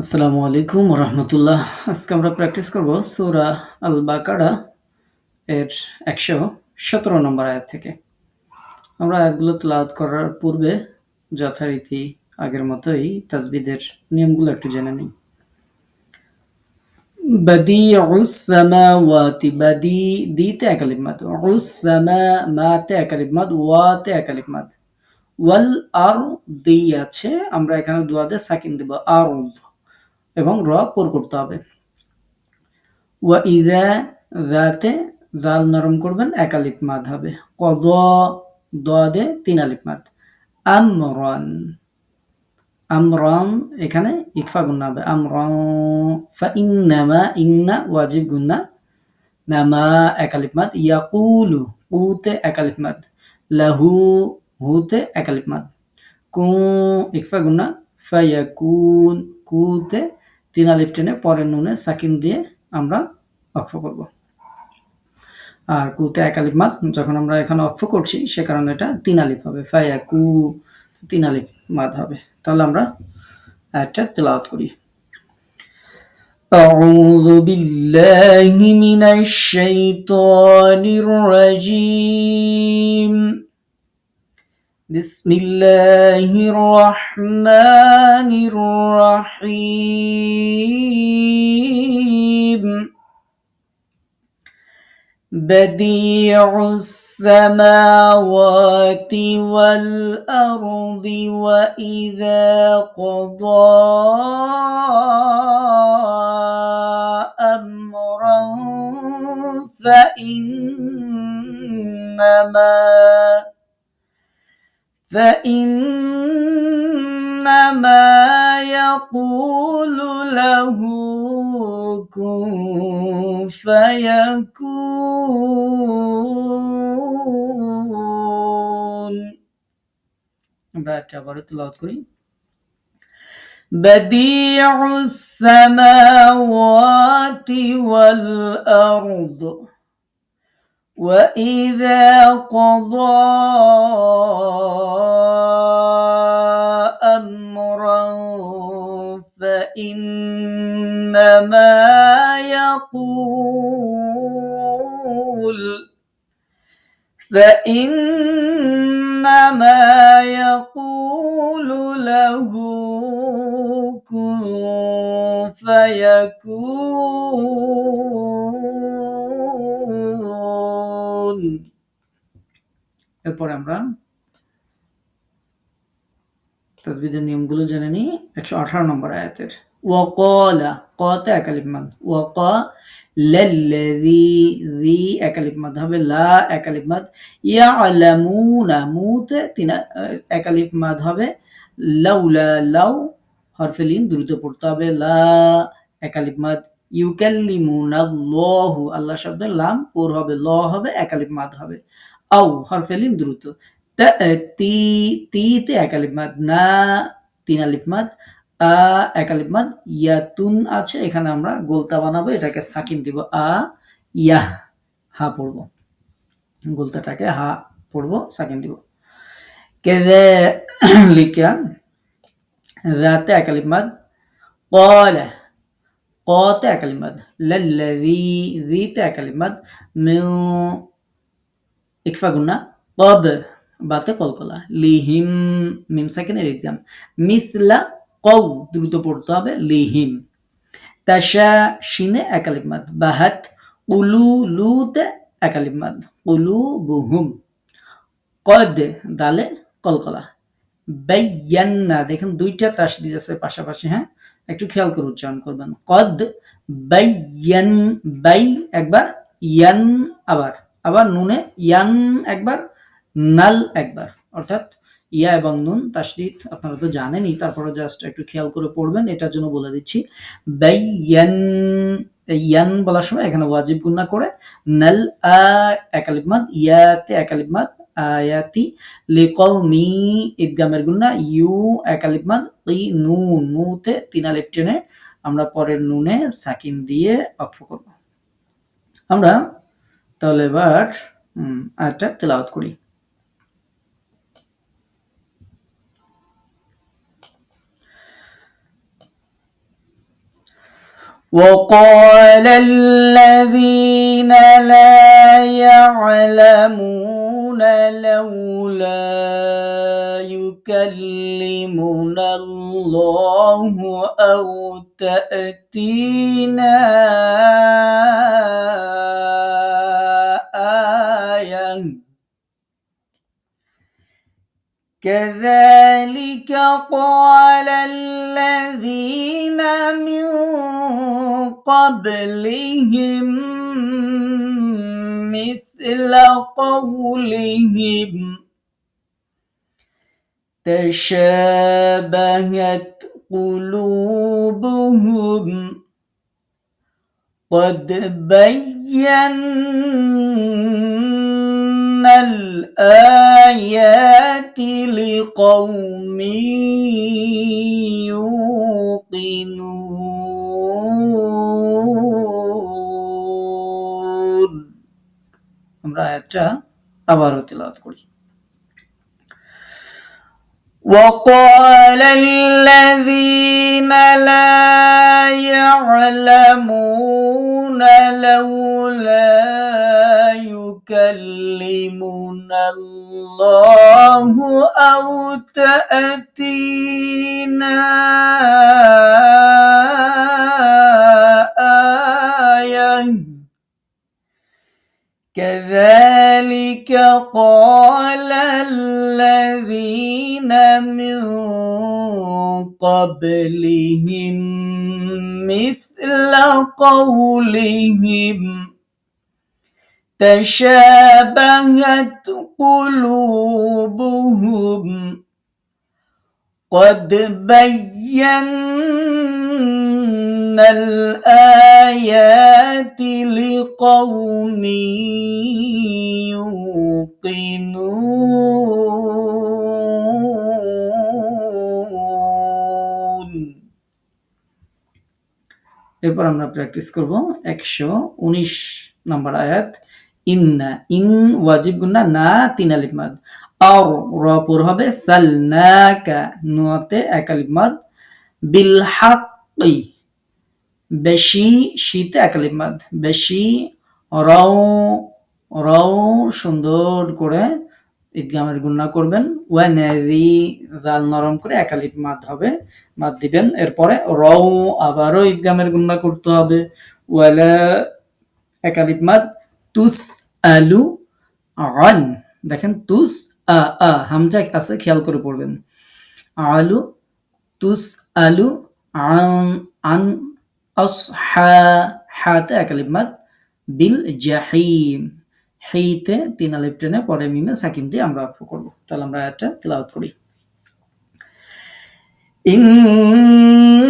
আসসালামু আলাইকুম রহমতুল্লাহ আজকে আমরা প্র্যাকটিস করব সূরা আল বাকারা এর একশো সতেরো নম্বর আয়াত থেকে। আমরা আয়াতগুলো তেলাওয়াত করার পূর্বে যথারীতি আগের মতোই তাজবিদের নিয়মগুলো একটু জেনে নিই। বাদিউস সামাওয়াতি, বাদি দিতে একালিফ মাদ উস সামা মাতে মাদ, ওয়াতে একালিফ মাদ। ওয়াল আর দি আছে, আমরা এখানে দুয়াদে সাকিন দেব আর এবং র পুর করতে হবে। ওয়া ইদা দাতে জাল নরম করবেন, এক আলিফ মাদ হবে। কদ দে তিন আলিফ মাদ। আমরন। আমরন এখানে ইকফা গুন্না হবে। আমরন, ফা ইন্নামা, ইন্না, ওয়াজিব গুন্না নামা, এক আলিফ মাদ। ইয়াকুলু, কুতে এক আলিফ মাদ। লাহু, হুতে এক আলিফ মাদ। কু, ইকফা গুন্না ফায়াকুন কুতে তিন আলিফ টেনে পরের নুনে সাকিন দিয়ে আমরা অক্ষ করব আর কুতে এক আলিফ মাদ যখন আমরা এখানে অক্ষ করছি সে কারণে এটা তিন আলিফ হবে ফায়া কু তিন আলিফ মাদ হবে তাহলে আমরা একটা তেলাওয়াত করি أعوذ بالله من الشيطان الرجيم بسم الله الرحمن الرحيم. بديع السماوات والأرض وإذا قضى أمرا فإنما فإنما يقول له كن فيكون আমরা একটা আবারও তেলাওয়াত করি بديع السماوات والأرض وإذا قضى أمرا فإنما يقول فإنما يقول له كن فيكون এরপর আমরা তাসবিদের নিয়মগুলো জেনে নিই। একশো আঠারো নম্বর আয়াতের। ওয়াকলা, কতে একালিফ মাদ। ওয়াকা লাল্লাযী যী একালিফ মাদ হবে, লা একালিফ মাদ। ইয়ালামুনা, মুতে তিন একালিফ মাদ হবে লাউ, হরফে লিন দ্রুত পড়তে হবে, লা একালিফ মাদ। ইউকাল্লিমুনাল্লাহু আল্লাহ শব্দের লাম পুর হবে, ল হবে একালিফ মাদ হবে। আউ হরফেলিন দ্রুত। তি তিতে একালিপ মাদ, না, তিন আলিপ মাদ, আ, একালিপ মাদ ইয়াতুন আছে, এখানে আমরা গোলতা বানাবো, এটাকে সাকিন দিব, আ, ইয়া, হা পড়ব। গোলতাটাকে হা পড়ব, সাকিন দিব। কেদে লিকা রাতে একালিপ মাদ, কল, কতে একালিপ মাদ লাল্লাযী রিতে একালিপ মাদ, মিউ ইকফা গুন্না কব বাতে কলকলা লিহিম মিম সেকেন্ডের ইদগাম মিসলা কৌ দ্রুত পড়তে হবে লিহিম। তাশা শিনে একালিমাদ বাহাত উলু লুতে একালিমাদ উলু বুহুম কদ দালে কলকলা বাইয়ান্না। দেখেন দুইটা তাস দিয়েছে পাশাপাশি হ্যাঁ? একটু খেয়াল করে উচ্চারণ করবেন। কদ বাইয়ান, বাই একবার, ইয়ান আবার। আবার নুনে ইয়ান একবার, নাল একবার। অর্থাৎ ইয়া এবং নুন তাসদিদ আপনারা তো জানেনই তারপরে জাস্ট একটু খেয়াল করে পড়বেন, এটার জন্য বলে দিচ্ছি। বাইয়ান ইয়ান বলার সময় এখানে ওয়াজিব গুন্না করে, নাল আ একালিমাদ ইয়াতে একালিমাদ আয়াতি লিকৌমি ইদগামের গুন্না ইউ একালিমাদ ই নু নুতে তিন আলিফ টেনে আমরা পরের নুনে সাকিন দিয়ে অক্ষ করব। আমরা তাহলে এবার আয়াতটা তেলাওয়াত করি وقال الذين لا يعلمون لولا يكلمنا الله أو تأتينا كذلك قال الذين من قبلهم مثل قولهم تشابهت قلوبهم قد بينا الآيات لقوم يوقنون আমরা আয়াতটা আবারও তেলাওয়াত করি وقال الذين لا يعلمون لولا يكلمنا الله أو تأتينا آية. كذلك قال الذين من قبلهم مثل قولهم. تشابهت قلوبهم قد بينا الآيات لقوم يوقنون এরপর আমরা প্র্যাকটিস করব একশো উনিশ নম্বর আয়াত ইন্না, ইন ওয়াজিব গুন্না না তিন আলিফ মাদ। আর র পুর হবে সালনাকা, নুয়াতে এক আলিফ মাদ। বিল হাক্কি বেশি শীতে এক আলিফ মাদ। বেশি রও রও সুন্দর করে ঈদগামের গুন্না করবেন। ওয়ানাদি দাল নরম করে একালিপ মাদ হবে, মাদ দিবেন। এরপরে রও আবারও ঈদগামের গুন্না করতে হবে। ওয়ালা একালিপ মাদ। তুস আলু আন। দেখেন তুস আ আ হামজা আছে, খেয়াল করে পড়বেন। আলু তুস আলু আন আন আসহা হাতে একালিপ মাদ বিল জাহিম। হেইতে তিন আলিফ টেনে পরে মিমে সাকিন দিয়ে আমরা করব। তাহলে আমরা একটা তেলাওয়াত করি। ইন্না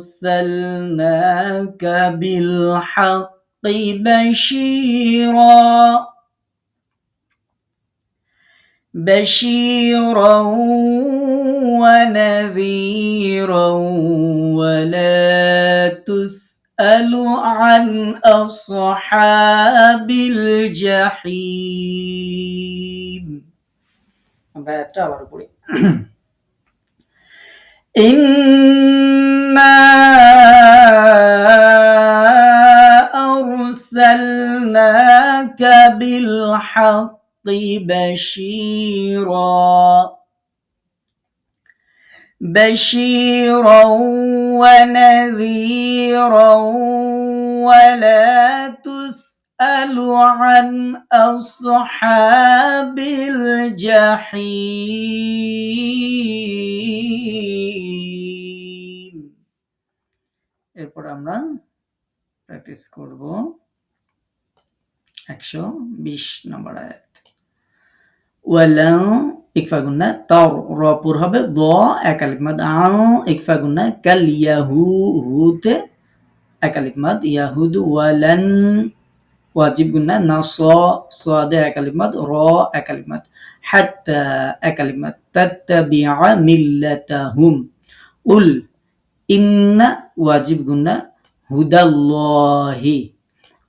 أرسلناك بالحق بشيرا. بشيرا ونذيرا ولا تسأل عن أصحاب الجحيم. إنا أرسلناك بالحق بشيرا بشيرا ونذيرا ولا تسأل عن أصحاب الجحيم এরপর আমরা প্র্যাকটিস করব একশো বিশ নম্বর আয়াত ওয়ালা ইকফা গুন্না তার রপুর হবে দ একালিক মাদ আ ইকফা গুন্না কাল ইয়াহু হুতে একালিক মাদ ইয়াহুদ ওয়ালান ওয়াজিব গুন্না না স সাদে একালিক মাদ র একালিক মাদ হাত্তা একালিক মাদ তাত্তাবিআ মিল্লাতাহুম উল ইন্না ওয়াজিব গুন্না হুদাল্লাহি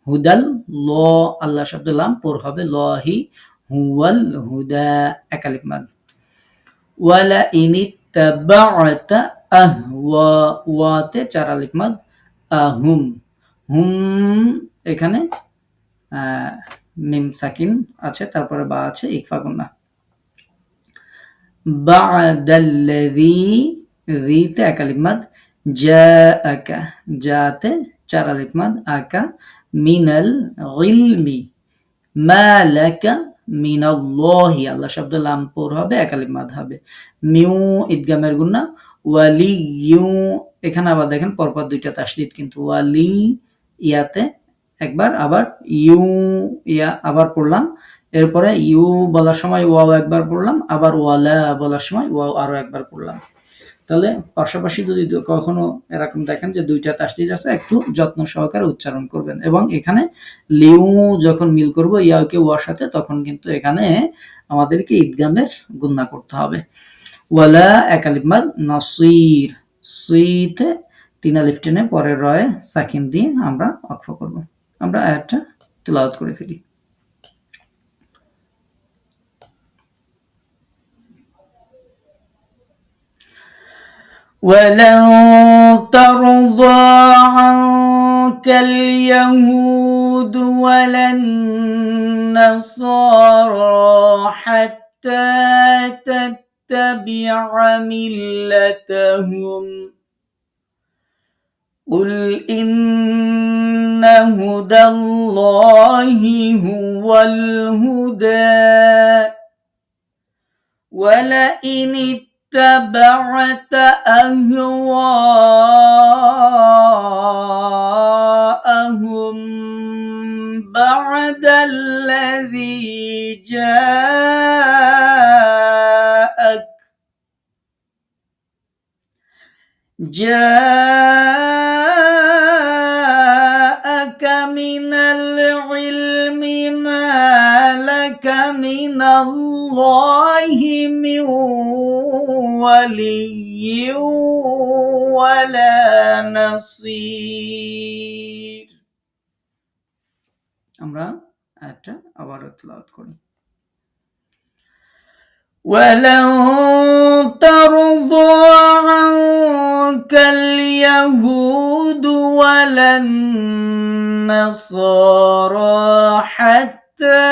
হুদাল ল আল্লাহ শব্দ লাম পর হবে লহি, হুয়াল হুদা একালিক মাদ ওয়ালা ইনিত ইত্তাবা'তা আহওয়া, ওয়াতে চার আলিফ মাদ আহুম। হুম, এখানে মিম সাকিন আছে, তারপরে বা আছে ইকফা গুন্না বা'দাল্লাযী রিতে এক আলিফ মাদ, জাআকা জাতে চার আলিফ মাদ, আকা, মিনাল ইলমি, মা লাকা মিনাল্লাহি। আল্লাহ শব্দ লাম পর হবে, এক আলিফ মাদ হবে। মিউ ইদগামের গুন্না ওয়ালি ইউ এখানে আবার দেখেন, পরপর দুইটা তাসদিদ কিন্তু ওয়ালি ইয়াতে একবার আবার ইউ, ইয়া আবার পড়লাম। এরপরে ইউ বলার সময় ওয়াও একবার পড়লাম, আবার ওয়ালা বলার সময় ওয়াও আরও একবার পড়লাম। তাহলে পাশাপাশি যদি কখনো এরকম দেখেন যে দুইটা তাসদিদ আছে, একটু যত্ন সহকারে উচ্চারণ করবেন। এবং এখানে লিউ যখন মিল করব ইয়াকে ওয়ার সাথে, তখন কিন্তু এখানে আমাদেরকে ঈদগামের গুন্না করতে হবে। ওয়ালা এক আলিফ মাদ নসির সুইতে তিন আলিফ টেনে পরের রয়ে সাকিন দিয়ে আমরা অক্ষ করব। আমরা আয়াতটা তেলাওয়াত করে ফেলি ولن ترضى عنك اليهود ولا النصارى حتى تتبع ملتهم قل إن هدى الله هو الهدى ولئن اتبعت أهواءهم بعد الذي جاءك جاءك الله من ولي ولا نصير আমরা একটা আবারও তেলাওয়াত করি ولن ترضى عنك اليهود ولا النصارى حتى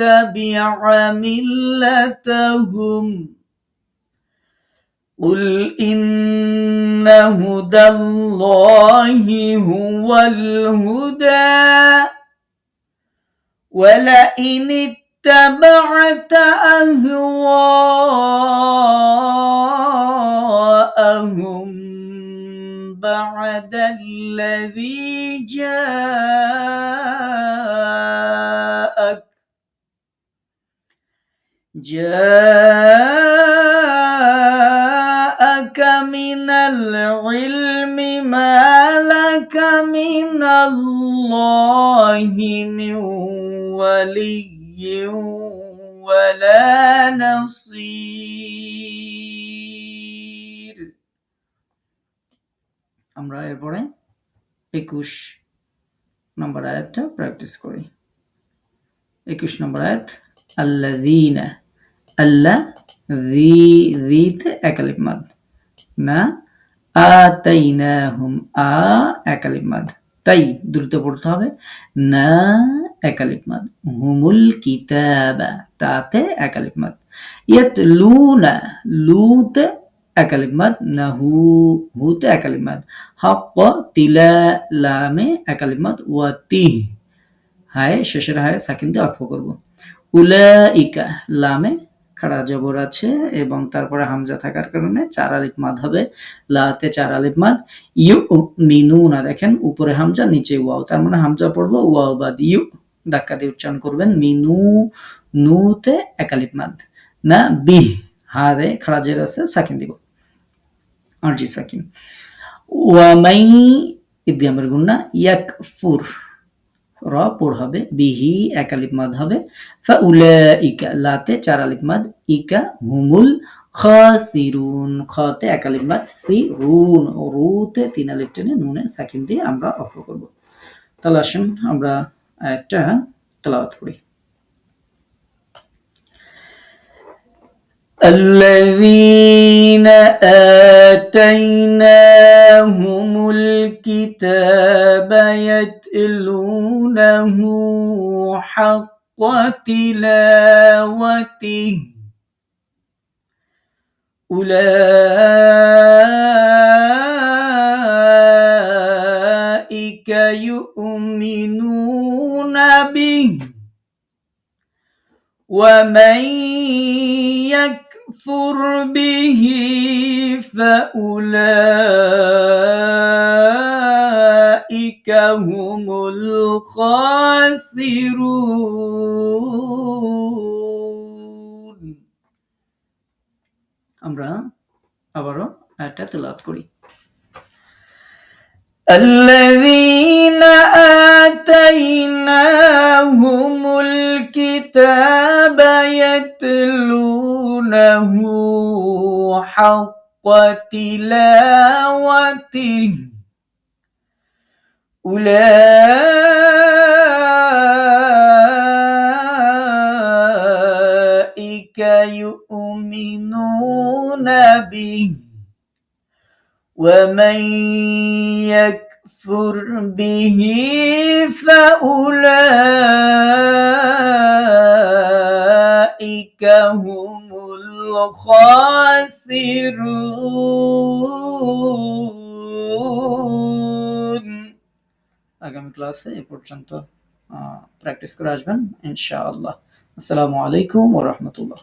تتبع ملتهم. قل إن هدى الله هو الهدى. ولئن اتبعت أهواءهم بعد الذي جاءك جاءك من العلم ما لك من الله من ولي ولا نصير আমরা এরপরে একুশ নম্বর আয়াতটা প্র্যাকটিস করি একুশ নম্বর আয়াত আল্লাযীনা আল্লাহ রি, রিতে একালিপ মাদ। না, আতাইনাহুম, আ একালিপ মাদ। তাই দ্রুত পড়তে হবে। না, একালিপ মাদ। হুমুল কিতাবা, তাতে একালিপ মাদ। ইয়াতলুনা, লুতে একালিপ মাদ। না, হু, হুতে একালিপ মাদ। হক তিলা, লামে একালিপ মাদ। ওয়াতিহ হায়, শেষের হায় সাকিন দিয়ে অক্ষ করব। উলাইকা, লামে খাড়া জবর আছে এবং তারপরে হামজা থাকার কারণে চার আলিফ মাদ হবে, লাতে চার আলিফ মাদ, ইউ মিনু না দেখেন, উপরে হামজা, নিচে ওয়াও। তার মানে হামজা পড়ব ওয়াও বাদ, ইউ ধাক্কা দিয়ে উচ্চারণ করবেন, মিনু, নুতে এক আলিফ মাদ। না, বিহ, হারে খাড়া জের আছে, সাকিন দিব। আরজি সাকিন। ওয়ামাই ইদগামের গুন্না ইয়াকফুর। র পড় হবে, বিহি এক আলিফ মাদ হবে ইকা লাতে চার আলিফ মাদ, ইকা হুমুল খাসিরুন, খতে এক আলিফ মাদ সি রুন রুতে তিন আলিফ টেনে নুনে সাকিন দিয়ে আমরা অফ করব। তাহলে আসুন আমরা একটা তেলাওয়াত করি। الذين آتيناهم الكتاب يتلونه حق تلاوته. أولئك يؤمنون به. ومن يكفر به فأولئك هم الخاسرون আমরা আবারও এটা তেলাওয়াত করি الذين آتيناهم الكتاب يتلونه حق تلاوته. أولئك يؤمنون به. ومن يكفر به فأولئك هم الخاسرون আগামী ক্লাসে এ পর্যন্ত প্র্যাকটিস করে আসবেন ইনশাআল্লাহ আসসালামু আলাইকুম ওয়া রাহমাতুল্লাহ